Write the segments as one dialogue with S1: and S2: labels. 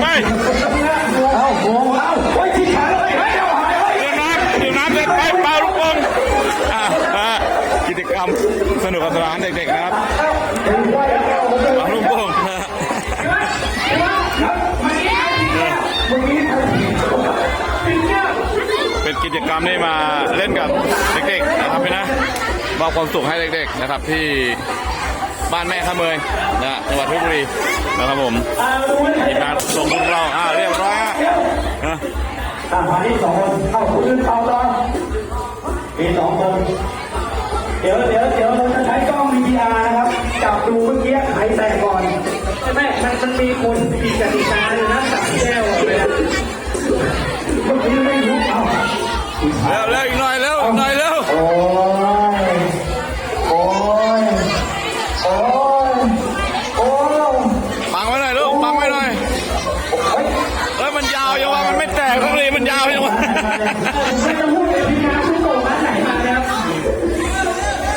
S1: ไปเอาโอ้เอา
S2: ไว้ที่ขาเลยใไว้ดื่น้ำดื่น้ำเสร็จไปเป่าร
S1: ุ่ากิจกรรมสนุกสนานเด็กๆนะครับเป่าลูกงเป็นกิจกรรมนี่มาเล่นกับเด็กๆนะครับพี่นะมอบความสุขให้เด็กๆนะครับที่ บ้านแม่ข้าเมยนะจังหวัดเพชรบุรีนะครับผมทีมงานส่งพวกเราอ่าเรียบร้อยฮะนะ
S2: อ่ามาที่สองคนเข้าคุณเข้าต่อมีสองคนเดี๋ยวเดี๋ยวเดี๋ยวเราจะใช้กล้อง VTR นะครับจับดูเมื่อกี้ใครแตกก่อนใช่ไหมมันมันมีคนมีกติกาเลยนะจับแก้ว เอ้
S1: ยมันยาวยังวะมันไม่แตกทั้งเลยมันยาวยังวะ
S2: ไม่ต้องพูดเลยพี่นะคุณส่งร้านไหนมาเนี่ย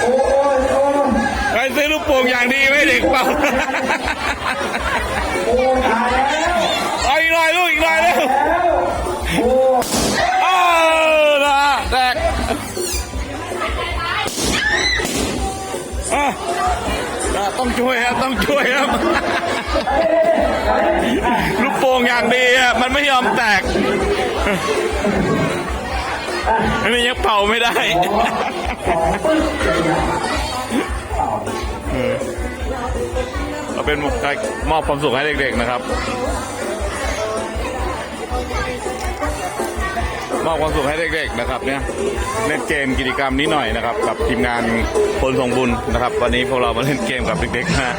S2: โอ้ยโอ้ย
S1: ใครซื้อลูกโป่งอย่างดีไหมเด็กเปล่า
S2: โอ้ยตายแล้ว
S1: เอาอีกหน่อยลูกอีกหน่อยเร็ว
S2: แล้วโอ้ย
S1: เออนะแตกอะต้องช่วยครับต้องช่วยครับ อย่างดีอะมันไม่ยอมแตกอันนี้ยังเป่าไม่ได้ เราเป็นการมอบความสุขให้เด็กๆนะครับ มอบความสุขให้เด็กๆนะครับ เนี่ยเล่นเกมกิจกรรมนี้หน่อยนะครับ กับทีมงานคนส่งบุญนะครับ วันนี้พวกเรามาเล่นเกมกับเด็กๆนะ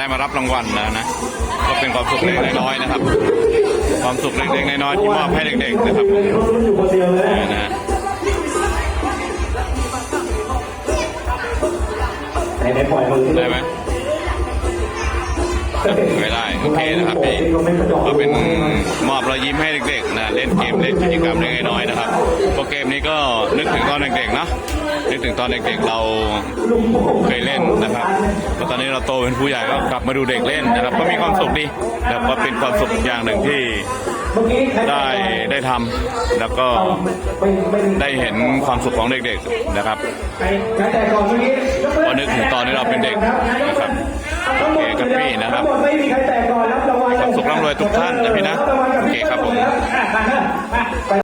S1: ได้มารับรางวัลแล้วนะ ก็เป็นความสุขเล็กๆน้อยๆนะครับ ความสุขเล็กๆน้อยๆที่มอบให้เด็กๆนะครับผม
S2: รู้อยู่คนเดียวเลย
S1: นะ
S2: ไหนไหนปล่อยมือ
S1: ได้ไหมไม่ได้โอเคนะครับพี่ก็เป็นมอบรอยยิ้มให้เด็กๆนะเล่นเกมเล่นกิจกรรมเล็กๆน้อยนะครับ เกมนี้ก็นึกถึงตอนเด็กๆเนะนึกถึงตอนเด็กๆเราเคยเล่นนะครับแล้วตอนนี้เราโตเป็นผู้ใหญ่ก็กลับมาดูเด็กเล่นนะครับ ก็มีความสุขดีแล้วก็เป็นความสุขอย่างหนึ่งที่ได้ได้ทำแล้วก็
S2: ได้
S1: เห็นความสุขของเด็กๆนะครับ
S2: ใครแต่ก่อนเมื่อกี้ยมื
S1: ก็นึกถึงตอนที่เราเป็นเด็กนะครับโอเคครับพี่นะครับ
S2: ควา
S1: มสุขร่ำรวยทุกท่านนะพี่นะ
S2: รับรางวัลกับ
S1: โอเคครับผม